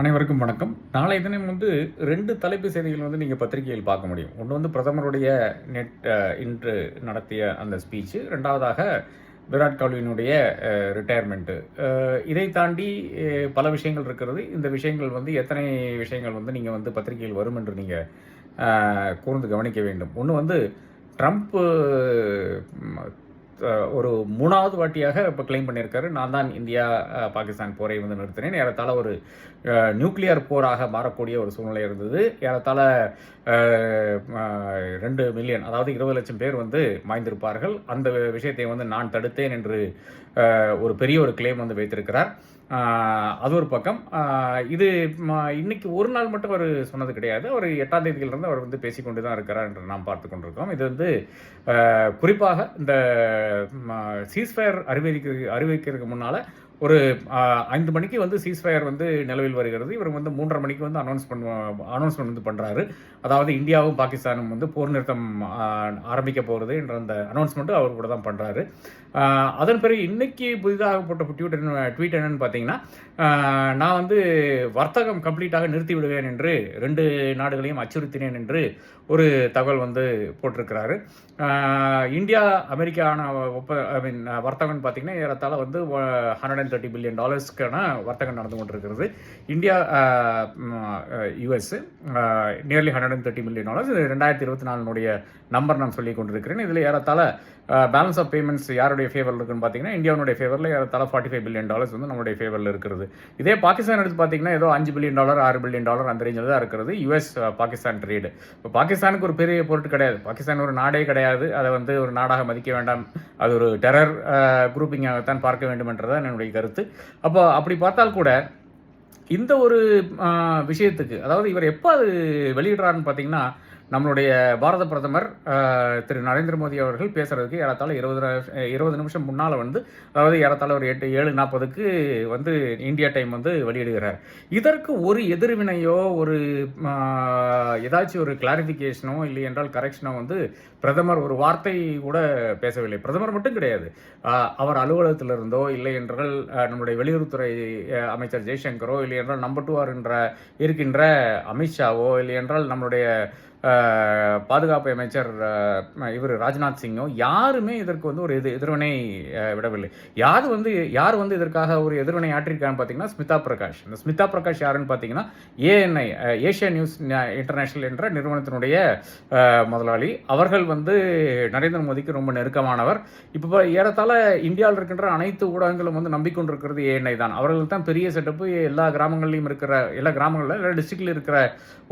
அனைவருக்கும் வணக்கம். நாளை தினம் வந்து ரெண்டு தலைப்பு செய்திகள் வந்து நீங்கள் பத்திரிகையில் பார்க்க முடியும். ஒன்று வந்து பிரதமருடைய நெட் இன்று நடத்திய அந்த ஸ்பீச்சு ரெண்டாவதாக விராட் கோலியினுடைய ரிட்டையர்மெண்ட்டு இதை தாண்டி பல விஷயங்கள் இருக்கிறது. இந்த விஷயங்கள் வந்து எத்தனை விஷயங்கள் வந்து நீங்கள் வந்து பத்திரிகையில் வரும் என்று நீங்கள் கூர்ந்து கவனிக்க வேண்டும். ஒன்று வந்து ட்ரம்ப்பு ஒரு மூணாவது வாட்டியாக இப்போ கிளைம் பண்ணியிருக்காரு. நான் தான் இந்தியா பாகிஸ்தான் போரை வந்து நிறுத்தினேன். ஏறத்தாழ ஒரு நியூக்ளியர் போராக மாறக்கூடிய ஒரு சூழ்நிலை இருந்தது. ஏறத்தாழ ரெண்டு மில்லியன் அதாவது இருபது லட்சம் பேர் வந்து மாய்ந்திருப்பார்கள். அந்த விஷயத்தை வந்து நான் தடுத்தேன் என்று ஒரு பெரிய ஒரு கிளைம் வந்து வைத்திருக்கிறார். அது ஒரு பக்கம். இது இன்னைக்கு ஒரு நாள் மட்டும் அவர் சொன்னது கிடையாது. அவர் எட்டாம் தேதியிலிருந்து அவர் வந்து பேசிக்கொண்டு தான் இருக்கிறார் என்று நாம் பார்த்து கொண்டிருக்கோம் இது வந்து குறிப்பாக இந்த சீஸ்ஃபயர் அறிவிக்க அறிவிக்கிறதுக்கு முன்னால் ஒரு ஐந்து மணிக்கு வந்து சீஸ்ஃபயர் வந்து நிலவில் வருகிறது. இவர் வந்து மூன்றரை மணிக்கு வந்து அனௌன்ஸ் பண்ண அனௌன்ஸ்மெண்ட் வந்து பண்ணுறாரு அதாவது இந்தியாவும் பாகிஸ்தானும் வந்து போர் நிறுத்தம் ஆரம்பிக்க போகிறது என்ற அந்த அனௌன்ஸ்மெண்ட்டு அவர் கூட தான் பண்ணுறாரு அதன் பிறகு இன்னைக்கு புதிதாக போட்ட ட்வீட் ட்வீட் என்னன்னு பார்த்தீங்கன்னா நான் வந்து வர்த்தகம் கம்ப்ளீட்டாக நிறுத்தி விடுவேன் என்று ரெண்டு நாடுகளையும் அச்சுறுத்தினேன் என்று ஒரு தகவல் வந்து போட்டிருக்கிறாரு. இந்தியா அமெரிக்கான ஒப்ப ஐ மீன் வர்த்தகம்னு பார்த்தீங்கன்னா ஏறத்தாழ வந்து ஹண்ட்ரட் ஹண்ட்ரட் தேர்ட்டி பில்லியன் டாலர்ஸ்க்கான வர்த்தகம் நடந்து கொண்டிருக்கிறது India US nearly hundred and thirty million dollars இது ரெண்டாயிரத்தி இருபத்தி நாலுனுடைய நம்பர் நான் சொல்லி கொண்டிருக்கிறேன் இதில் ஏறத்தாழ பேலன்ஸ் ஆஃப் பேமெண்ட்ஸ் யாருடைய ஃபேவரில் இருக்குன்னு பார்த்தீங்கன்னா இந்தியாவுடைய ஃபேவரில் ஏறத்தாழ ஃபார்ட்டி ஃபைவ் பில்லியன் டாலர்ஸ் வந்து நம்மளுடைய ஃபேவரில் இருக்கிறது இதே பாகிஸ்தான் எடுத்து பார்த்தீங்கன்னா ஏதோ அஞ்சு பில்லியன் டாலர் ஆறு பில்லியன் டாலர் அந்த ரேஞ்சில் தான் இருக்கிறது யூஎஸ் பாகிஸ்தான் ட்ரேடு இப்போ பாகிஸ்தானுக்கு ஒரு பெரிய பொருட்டு கிடையாது பாகிஸ்தான் ஒரு நாடே கிடையாது அதை வந்து ஒரு நாடாக மதிக்க வேண்டாம் அது ஒரு டெரர் குரூப்பிங்காகத்தான் பார்க்க வேண்டும் என்றதான் என்னுடைய கருத்து. அப்போ அப்படி பார்த்தால் கூட இந்த ஒரு விஷயத்துக்கு அதாவது இவர் எப்போ அது வெளியிடுறாருன்னு பார்த்தீங்கன்னா நம்மளுடைய பாரத பிரதமர் திரு நரேந்திர மோடி அவர்கள் பேசுறதுக்கு ஏறத்தாழ இருபது இருபது நிமிஷம் முன்னால் வந்து அதாவது ஏறத்தாழ ஒரு எட்டு ஏழு நாற்பதுக்கு வந்து இந்தியா டைம் வந்து வெளியிடுகிறார். இதற்கு ஒரு எதிர்வினையோ ஒரு ஏதாச்சும் ஒரு கிளாரிஃபிகேஷனோ இல்லை என்றால் கரெக்ஷனோ வந்து பிரதமர் ஒரு வார்த்தை கூட பேசவில்லை. பிரதமர் மட்டும் கிடையாது. அவர் அலுவலகத்திலிருந்தோ இல்லை என்றால் நம்முடைய வெளியுறவுத்துறை அமைச்சர் ஜெய்சங்கரோ இல்லை என்றால் நம்பர் டூ என்ற இருக்கின்ற அமித்ஷாவோ இல்லை என்றால் நம்மளுடைய பாதுகாப்பு அமைச்சர் இவர் ராஜ்நாத் சிங்கும் யாருமே இதற்கு வந்து ஒரு எது எதிர்வினை விடவில்லை. யார் வந்து யார் வந்து இதற்காக ஒரு எதிர்வினை ஆற்றிருக்கான்னு பார்த்தீங்கன்னா ஸ்மிதா பிரகாஷ். இந்த ஸ்மிதா பிரகாஷ் யாருன்னு பார்த்தீங்கன்னா ஏஎன்ஐ ஏஷியா நியூஸ் இன்டர்நேஷனல் என்ற நிறுவனத்தினுடைய முதலாளி. அவர்கள் வந்து நரேந்திர மோடிக்கு ரொம்ப நெருக்கமானவர். இப்போ ஏறத்தாழ இந்தியாவில் இருக்கின்ற அனைத்து ஊடகங்களும் வந்து நம்பிக்கொண்டிருக்கிறது ஏஎன்ஐ தான். அவர்கள் தான் பெரிய செட்டப்பு. எல்லா கிராமங்கள்லையும் இருக்கிற எல்லா கிராமங்களில் எல்லா டிஸ்ட்ரிக்டில் இருக்கிற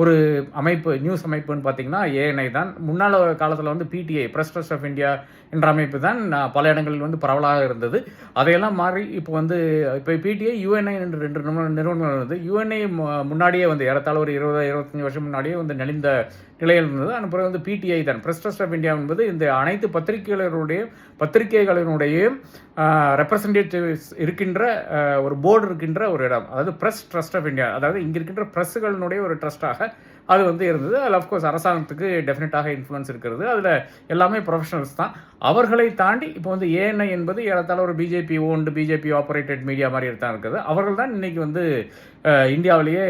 ஒரு அமைப்பு நியூஸ் அமைப்புன்னு பார்த்தீங்கன்னா ஏஎன்ஐ தான். முன்னாள் காலத்தில் வந்து PTI press trust of India என்ற அமைப்பு தான் பல இடங்களில் வந்து பரவலாக இருந்தது. அதையெல்லாம் மாறி இப்போ வந்து இப்போ பிடிஐ யுஎன்ஐ என்று ரெண்டு நிறுவன- நிறுவனங்கள் இருந்தது யுஎன்ஐ முன்னாடியே வந்து ஏறத்தாழ ஒரு இருபது இருபத்தஞ்சி வருஷம் முன்னாடியே வந்து நெளிந்த நிலையில் இருந்தது. அதன் பிறகு வந்து பிடிஐ தான். பிரஸ் ட்ரஸ்ட் ஆஃப் இந்தியா என்பது இந்த அனைத்து பத்திரிகைகளுடைய பத்திரிகைகளினுடைய ரெப்ரசன்டேட்டிவ்ஸ் இருக்கின்ற ஒரு போர்டு இருக்கின்ற ஒரு இடம். அதாவது ப்ரெஸ் ட்ரஸ்ட் ஆஃப் இந்தியா அதாவது இங்கே இருக்கின்ற ப்ரெஸ்ஸுகளினுடைய ஒரு ட்ரஸ்ட்டாக அது வந்து இருந்தது. அதில் அஃப்கோர்ஸ் அரசாங்கத்துக்கு டெஃபினட்டாக இன்ஃப்ளூன்ஸ் இருக்கிறது. அதில் எல்லாமே ப்ரொஃபஷனல்ஸ் தான். அவர்களை தாண்டி இப்போ வந்து ஏஎன்ஐ என்பது ஏறத்தாழ ஒரு BJP owned BJP operated media மாதிரி தான் இருக்குது. அவர்கள் தான் இன்றைக்கி வந்து இந்தியாவிலேயே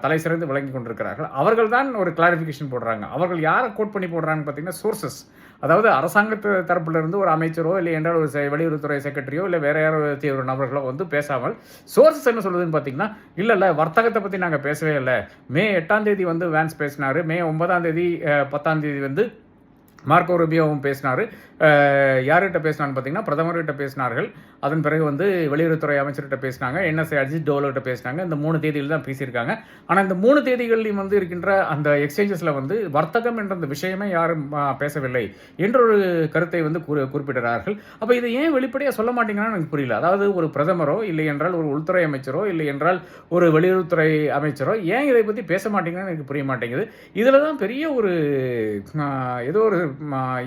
தலை சிறந்து விளங்கி கொண்டிருக்கிறார்கள். அவர்கள் தான் ஒரு கிளாரிஃபிகேஷன் போடுறாங்க. அவர்கள் யாரை கோட் பண்ணி போடுறாங்கன்னு பார்த்தீங்கன்னா சோர்சஸ் அதாவது அரசாங்கத்து தரப்பிலிருந்து ஒரு அமைச்சரோ இல்லை என்றால் ஒரு செ- வெளியுறவுத்துறை செக்ரட்டரியோ இல்லை வேற யாரோ ஒரு நபர்களோ வந்து பேசாமல் சோர்சஸ் என்ன சொல்லுதுன்னு பார்த்தீங்கன்னா இல்லை இல்லை வர்த்தகத்தை பற்றி நாங்கள் பேசவே இல்லை. மே எட்டாம் தேதி வந்து வேன்ஸ் பேசினார். மே ஒன்பதாம் தேதி பத்தாம் தேதி வந்து மார்க்கோ ரூபியோவும் பேசினார். யார்கிட்ட பேசினான்னு பார்த்தீங்கன்னா பிரதமர்கிட்ட பேசினார்கள். அதன் பிறகு வந்து வெளியுறவுத்துறை அமைச்சர்கிட்ட பேசினாங்க. என்எஸ்ஐ அஜித் டோலர்கிட்ட பேசினாங்க. இந்த மூணு தேதியில் தான் பேசியிருக்காங்க. ஆனால் இந்த மூணு தேதிகள்லையும் வந்து இருக்கின்ற அந்த எக்ஸ்சேஞ்சஸில் வந்து வர்த்தகம் என்ற அந்த விஷயமே யாரும் பேசவில்லை என்றொரு கருத்தை வந்து குறி குறிப்பிடுகிறார்கள். அப்போ இதை ஏன் வெளிப்படையாக சொல்ல மாட்டேங்கிறான்னு எனக்கு புரியல. அதாவது ஒரு பிரதமரோ இல்லை என்றால் ஒரு உள்துறை அமைச்சரோ இல்லை என்றால் ஒரு வெளியுறவுத்துறை அமைச்சரோ ஏன் இதை பற்றி பேச மாட்டீங்கன்னு எனக்கு புரிய மாட்டேங்குது. இதில் தான் பெரிய ஒரு ஏதோ ஒரு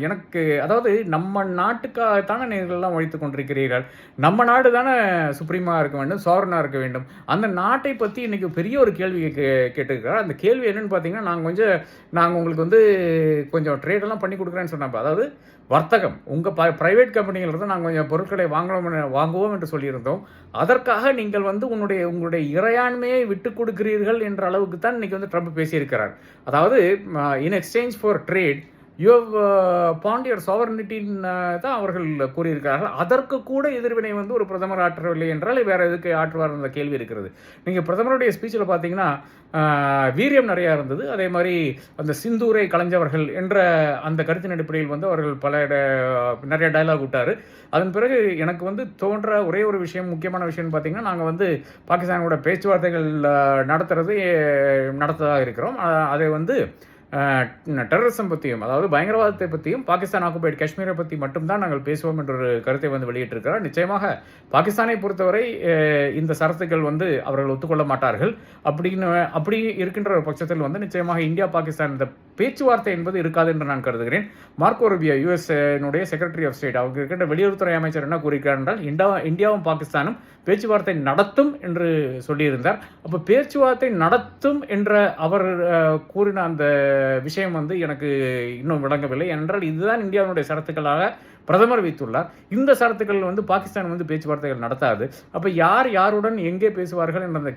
எனக்கு அதாவது நம்ம நாட்டுக்காகத்தானே நீங்கள்லாம் ஒழித்து கொண்டிருக்கிறீர்கள். நம்ம நாடு தானே சுப்ரீமாக இருக்க வேண்டும் சோரனாக இருக்க வேண்டும். அந்த நாட்டை பற்றி இன்றைக்கி பெரிய ஒரு கேள்வி கே கேட்டிருக்கிறார். அந்த கேள்வி என்னன்னு பார்த்தீங்கன்னா நாங்கள் கொஞ்சம் நாங்கள் உங்களுக்கு வந்து கொஞ்சம் ட்ரேடெல்லாம் பண்ணி கொடுக்குறேன்னு சொன்னப்போ அதாவது வர்த்தகம். உங்கள் ப ப்ரைவேட் கம்பெனிகளிருந்து நாங்கள் கொஞ்சம் பொருட்களை வாங்கணும் வாங்குவோம் என்று சொல்லியிருந்தோம். அதற்காக நீங்கள் வந்து உன்னுடைய உங்களுடைய இறையாண்மையை விட்டு கொடுக்கிறீர்கள் என்ற அளவுக்கு தான் இன்றைக்கி வந்து ட்ரம்ப் பேசியிருக்கிறார். அதாவது இன் எக்ஸ்சேஞ்ச் ஃபார் ட்ரேட் யூ பாண்டியர் சாவர்னிட்டின்னு தான் அவர்கள் கூறியிருக்கிறார்கள். அதற்கு கூட எதிர்வினை வந்து ஒரு பிரதமர் ஆற்றவில்லை என்றால் வேறு எதுக்கு ஆற்றுவார் என்ற கேள்வி இருக்கிறது. நீங்கள் பிரதமருடைய ஸ்பீச்சில் பார்த்தீங்கன்னா வீரியம் நிறையா இருந்தது. அதே மாதிரி அந்த சிந்தூரை கலைஞ்சவர்கள் என்ற அந்த கருத்தின் அடிப்படையில் வந்து அவர்கள் பல நிறைய டயலாக் விட்டார். அதன் பிறகு எனக்கு வந்து தோன்ற ஒரே ஒரு விஷயம் முக்கியமான விஷயம்னு பார்த்தீங்கன்னா நாங்கள் வந்து பாகிஸ்தானோட பேச்சுவார்த்தைகள் நடத்துறது நடத்ததாக இருக்கிறோம். அதை வந்து டெரரிசம் பற்றியும் அதாவது பயங்கரவாதத்தை பற்றியும் பாகிஸ்தான் ஆக்குபைடு காஷ்மீரை பற்றி மட்டும்தான் நாங்கள் பேசுவோம் என்ற ஒரு கருத்தை வந்து வெளியிட்டிருக்கிறார். நிச்சயமாக பாகிஸ்தானை பொறுத்தவரை இந்த சரத்துக்கள் வந்து அவர்கள் ஒத்துக்கொள்ள மாட்டார்கள். அப்படின்னு அப்படி இருக்கின்ற ஒரு பட்சத்தில் வந்து நிச்சயமாக இந்தியா பாகிஸ்தான் இந்த பேச்சுவார்த்தை என்பது இருக்காது என்று நான் கருதுகிறேன். மார்க்கோ ரூபியா யுஎஸ்னுடைய செக்ரட்டரி ஆஃப் ஸ்டேட் அவங்க இருக்கின்ற வெளியுறவுத்துறை அமைச்சர் என்ன கூறியிருக்கிறார் என்றால் இண்டா இந்தியாவும் பாகிஸ்தானும் பேச்சுவார்த்தை நடத்தும் என்று சொல்லியிருந்தார். அப்போ பேச்சுவார்த்தை நடத்தும் என்ற அவர் கூறின அந்த விஷயம் வந்து எனக்கு இன்னும் விளங்கவில்லை. என்றால் இதுதான் இந்தியாவினுடைய சரத்துக்களாக பிரதமர் வைத்துள்ளார். இந்த சரத்துக்கள் வந்து பாகிஸ்தான் வந்து பேச்சுவார்த்தைகள் நடத்தாது. அப்போ யார் யாருடன் எங்கே பேசுவார்கள் என்ற அந்த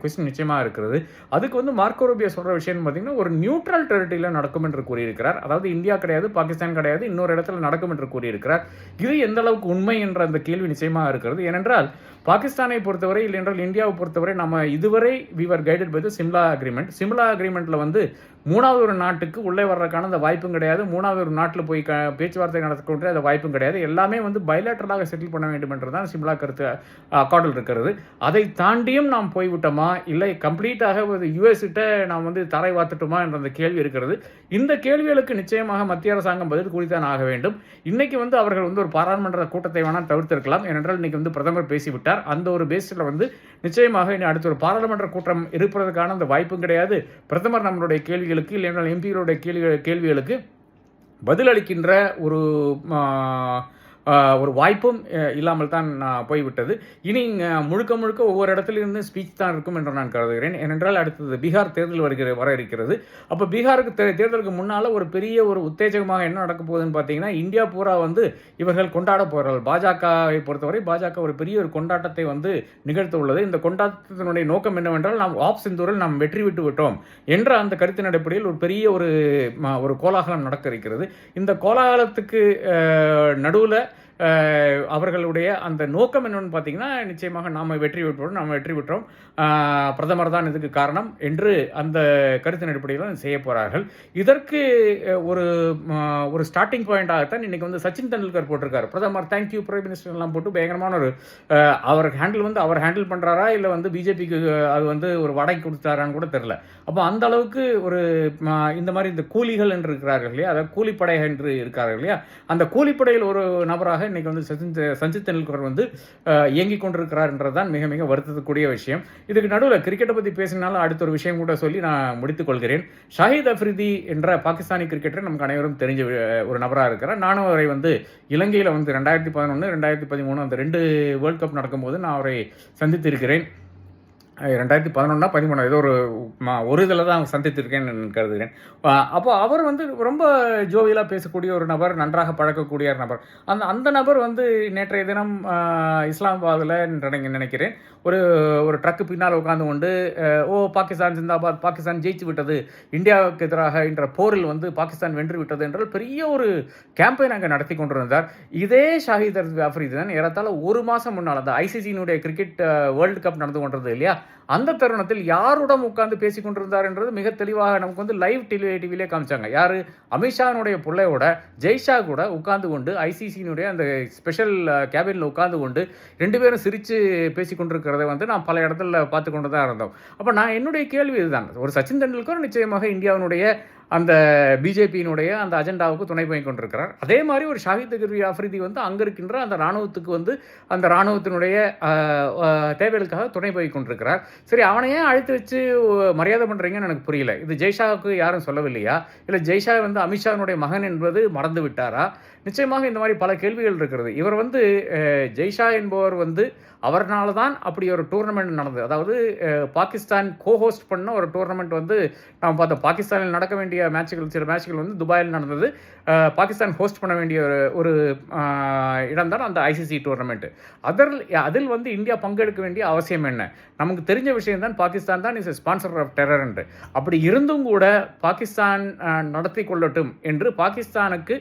கொஸ்டின் நிச்சயமாக இருக்கிறது. அதுக்கு வந்து மார்க்கோரோபியா சொல்கிற விஷயம் பார்த்தீங்கன்னா ஒரு நியூட்ரல் டெரிட்டரியில் நடக்கும் என்று கூறியிருக்கிறார். அதாவது இந்தியா கிடையாது பாகிஸ்தான் கிடையாது இன்னொரு இடத்துல நடக்கும் என்று கூறியிருக்கிறார். இது எந்த அளவுக்கு உண்மை என்ற அந்த கேள்வி நிச்சயமாக இருக்கிறது. ஏனென்றால் பாகிஸ்தானை பொறுத்தவரை இல்லை என்றால் இந்தியாவை பொறுத்தவரை நம்ம இதுவரை we were guided by Simla agreement Simla அக்ரிமெண்ட்டில் வந்து மூணாவது ஒரு நாட்டுக்கு உள்ளே வர்றதுக்கான அந்த வாய்ப்பும் கிடையாது. மூணாவது ஒரு நாட்டில் போய் க பேச்சுவார்த்தை நடத்தக்கூடிய அந்த வாய்ப்பும் கிடையாது. எல்லாமே வந்து பைலேட்டரலாக செட்டில் பண்ண வேண்டும் என்று தான் சிம்லா கருத்து அக்கார்டில் இருக்கிறது. அதை தாண்டியும் நாம் போய்விட்டோமா? இல்லை கம்ப்ளீட்டாக ஒரு யுஎஸ் கிட்ட நாம் வந்து தரை வாத்துட்டோமா? என்ற அந்த கேள்வி இருக்கிறது. இந்த கேள்விகளுக்கு நிச்சயமாக மத்திய அரசாங்கம் பதில் கூறித்தான் ஆக வேண்டும். இன்னைக்கு வந்து அவர்கள் வந்து ஒரு பாராளுமன்ற கூட்டத்தை வேணால் தவிர்த்திருக்கலாம். ஏனென்றால் இன்னைக்கு வந்து பிரதமர் பேசிவிட்டார். அந்த ஒரு பேஸில் வந்து நிச்சயமாக இனி அடுத்த ஒரு பாராளுமன்ற கூட்டம் இருப்பதற்கான அந்த வாய்ப்பும் கிடையாது. பிரதமர் நம்மளுடைய கேள்விகளுக்கு இல்லைனால் எம்பிகளுடைய கேள்வி கேள்விகளுக்கு பதிலளிக்கின்ற ஒரு ஒரு வாய்ப்பும் இல்லாமல் தான் போய்விட்டது. இனி முழுக்க முழுக்க ஒவ்வொரு இடத்திலிருந்து ஸ்பீச் தான் இருக்கும் என்று நான் கருதுகிறேன். ஏனென்றால் அடுத்தது பீகார் தேர்தல் வருகிற வர இருக்கிறது. அப்போ பீகாருக்கு தே தேர்தலுக்கு முன்னால் ஒரு பெரிய ஒரு உத்தேஜகமாக என்ன நடக்க போகுதுன்னு பார்த்தீங்கன்னா இந்தியா பூரா வந்து இவர்கள் கொண்டாட போகிறார்கள் பாஜகவை பொறுத்தவரை பாஜக ஒரு பெரிய ஒரு கொண்டாட்டத்தை வந்து நிகழ்த்த உள்ளது இந்த கொண்டாட்டத்தினுடைய நோக்கம் என்னவென்றால் நாம் ஆப் சிந்தூரில் நாம் வெற்றி விட்டு விட்டோம் என்ற அந்த கருத்தின் அடிப்படையில் ஒரு பெரிய ஒரு ஒரு கோலாகலம் நடக்க இருக்கிறது. இந்த கோலாகலத்துக்கு நடுவில் அவர்களுடைய அந்த நோக்கம் என்னென்னு பார்த்தீங்கன்னா நிச்சயமாக நாம் வெற்றி பெற்றோம் நாம் வெற்றி பெற்றோம். பிரதமர் தான் இதுக்கு காரணம் என்று அந்த கருத்தின் அடிப்படையில் செய்ய போகிறார்கள் இதற்கு ஒரு ஒரு ஸ்டார்டிங் பாயிண்டாகத்தான் இன்றைக்கி வந்து சச்சின் தெண்டுல்கர் போட்டிருக்காரு. பிரதமர் தேங்க்யூ பிரைம் மினிஸ்டர்லாம் போட்டு பயங்கரமான ஒரு அவர் ஹேண்டில் வந்து அவர் ஹேண்டில் பண்ணுறாரா இல்லை வந்து பிஜேபிக்கு அது வந்து ஒரு வடை கொடுத்தாரான்னு கூட தெரில அப்போ அந்த அளவுக்கு ஒரு இந்த மாதிரி இந்த கூலிகள் என்று இருக்கிறார்கள் இல்லையா? அதாவது கூலிப்படை என்று இருக்கார்கள் இல்லையா? அந்த கூலிப்படையில் ஒரு நபராக இன்னைக்கு வந்து சச்சின் சஞ்சித் தெண்டுல்கர் வந்து இயங்கி இயங்கிக் கொண்டிருக்கிறார் என்றதான் மிக மிக வருத்தக்கூடிய விஷயம். இதுக்கு நடுவில் கிரிக்கெட்டை பற்றி பேசினாலும் அடுத்த ஒரு விஷயம் கூட சொல்லி நான் முடித்துக் கொள்கிறேன். ஷாஹித் அஃப்ரிதி என்ற பாகிஸ்தானி கிரிக்கெட்டர் நமக்கு அனைவரும் தெரிஞ்ச ஒரு நபராக இருக்கிறார். நானும் அவரை வந்து இலங்கையில் வந்து ரெண்டாயிரத்தி பதினொன்று ரெண்டாயிரத்தி பதிமூணு அந்த ரெண்டு வேர்ல்ட் கப் நடக்கும்போது நான் அவரை சந்தித்திருக்கிறேன். ரெண்டாயிரத்தி பதினொன்னா பதிமூணா ஏதோ ஒரு ஒரு இதில் தான் சந்தித்திருக்கேன்னு கருதுகிறேன். அப்போ அவர் வந்து ரொம்ப ஜோவியலாக பேசக்கூடிய ஒரு நபர் நன்றாக பழக்கக்கூடிய ஒரு நபர். அந்த அந்த நபர் வந்து நேற்றைய தினம் இஸ்லாமாபாதில் நினைக்கிறேன். ஒரு ஒரு ட்ரக்கு பின்னால் உட்காந்து கொண்டு ஓ பாகிஸ்தான் ஜிந்தாபாத் பாகிஸ்தான் ஜெயிச்சு விட்டது. இந்தியாவுக்கு எதிராக என்ற போரில் வந்து பாகிஸ்தான் வென்று விட்டது என்றால் பெரிய ஒரு கேம்பெயின் அங்கே நடத்தி கொண்டிருந்தார். இதே ஷாஹித் அஃப்ரிதி தான் ஏறத்தாழ ஒரு மாதம் முன்னால் அந்த ஐசிசியினுடைய கிரிக்கெட் வேர்ல்டு கப் நடந்து கொண்டிருந்தது இல்லையா? அந்த தருணத்தில் யாருடன் உட்கார்ந்து பேசி கொண்டிருந்தார் என்றது மிக தெளிவாக நமக்கு வந்து லைவ் டிவி டிவிலே காமிச்சாங்க. யார்? அமித்ஷானுடைய பிள்ளையோட ஜெய்ஷா கூட உட்கார்ந்து கொண்டு ஐசிசியினுடைய அந்த ஸ்பெஷல் கேபினில் உட்கார்ந்து கொண்டு ரெண்டு பேரும் சிரித்து பேசி கொண்டிருக்கிறத வந்து நான் பல இடத்துல பார்த்து கொண்டு தான் இருந்தோம். அப்போ நான் என்னுடைய கேள்வி இதுதான். ஒரு சச்சின் தெண்டுல்கர் நிச்சயமாக இந்தியாவினுடைய அந்த பிஜேபியினுடைய அந்த அஜெண்டாவுக்கு துணை போய் கொண்டிருக்கிறார். அதே மாதிரி ஒரு ஷாஹித் தகர்வி ஆஃப்ரிதி வந்து அங்கே இருக்கின்ற அந்த இராணுவத்துக்கு வந்து அந்த இராணுவத்தினுடைய தேவைகளுக்காக துணை போய் கொண்டிருக்கிறார். சரி அவனையே அழைத்து வச்சு மரியாதை பண்ணுறீங்கன்னு எனக்கு புரியல. இது ஜெய்ஷாவுக்கு யாரும் சொல்லவில்லையா? இல்லை ஜெய்ஷா வந்து அமித்ஷாவினுடைய மகன் என்பது மறந்து விட்டாரா? நிச்சயமாக இந்த மாதிரி பல கேள்விகள் இருக்கிறது. இவர் வந்து ஜெய்ஷா என்பவர் வந்து அவர்னால தான் அப்படி ஒரு டூர்னமெண்ட் நடந்தது. அதாவது பாகிஸ்தான் கோஹோஸ்ட் பண்ண ஒரு டூர்னமெண்ட் வந்து நாம் பார்த்தோம் பாகிஸ்தானில் நடக்க வேண்டிய மேட்சுகள் சில மேட்சுகள் வந்து துபாயில் நடந்தது. பாகிஸ்தான் ஹோஸ்ட் பண்ண வேண்டிய ஒரு ஒரு இடம் தான் அந்த ஐசிசி டூர்னமெண்ட்டு அதில் அதில் வந்து இந்தியா பங்கெடுக்க வேண்டிய அவசியம் என்ன? நமக்கு தெரிஞ்ச விஷயம் தான் பாகிஸ்தான் தான் இஸ் ஸ்பான்சர் ஆஃப் டெரர் என்று. அப்படி இருந்தும் கூட பாகிஸ்தான் நடத்தி கொள்ளட்டும் என்று பாகிஸ்தானுக்கு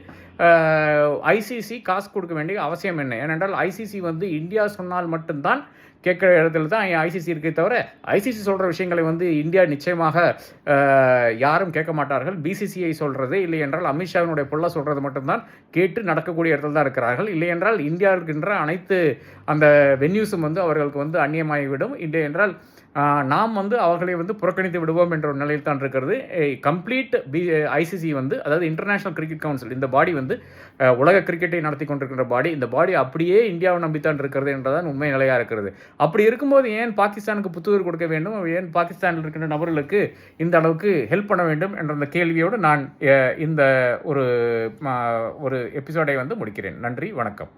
ஐசிசி காசு கொடுக்க வேண்டிய அவசியம் என்ன? ஏனென்றால் ஐசிசி வந்து இந்தியா சொன்னால் மட்டும்தான் கேட்குற இடத்துல தான் ஐசிசி இருக்கே தவிர ஐசிசி சொல்கிற விஷயங்களை வந்து இந்தியா நிச்சயமாக யாரும் கேட்க மாட்டார்கள். பிசிசிஐ சொல்கிறது இல்லை என்றால் அமித்ஷாவினுடைய புள்ள சொல்கிறது மட்டும்தான் கேட்டு நடக்கக்கூடிய இடத்துல தான் இருக்கிறார்கள். இல்லை என்றால் இந்தியா இருக்கின்ற அனைத்து அந்த வென்யூஸும் வந்து அவர்களுக்கு வந்து அந்நியமாகிவிடும். இல்லை என்றால் நாம் வந்து அவர்களை வந்து புறக்கணித்து விடுவோம் என்ற ஒரு நிலையில் தான் இருக்கிறது. கம்ப்ளீட் பி ஐசிசி வந்து அதாவது இன்டர்நேஷனல் கிரிக்கெட் கவுன்சில் இந்த பாடி வந்து உலக கிரிக்கெட்டை நடத்தி கொண்டிருக்கின்ற பாடி இந்த பாடி அப்படியே இந்தியாவை நம்பித்தான் இருக்கிறது என்றதான் உண்மை நிலையாக இருக்கிறது. அப்படி இருக்கும்போது ஏன் பாகிஸ்தானுக்கு புத்துயிர் கொடுக்க வேண்டும்? ஏன் பாகிஸ்தானில் இருக்கின்ற நபர்களுக்கு இந்த அளவுக்கு ஹெல்ப் பண்ண வேண்டும்? என்ற அந்த கேள்வியோடு நான் இந்த ஒரு ஒரு எபிசோடை வந்து முடிக்கிறேன். நன்றி வணக்கம்.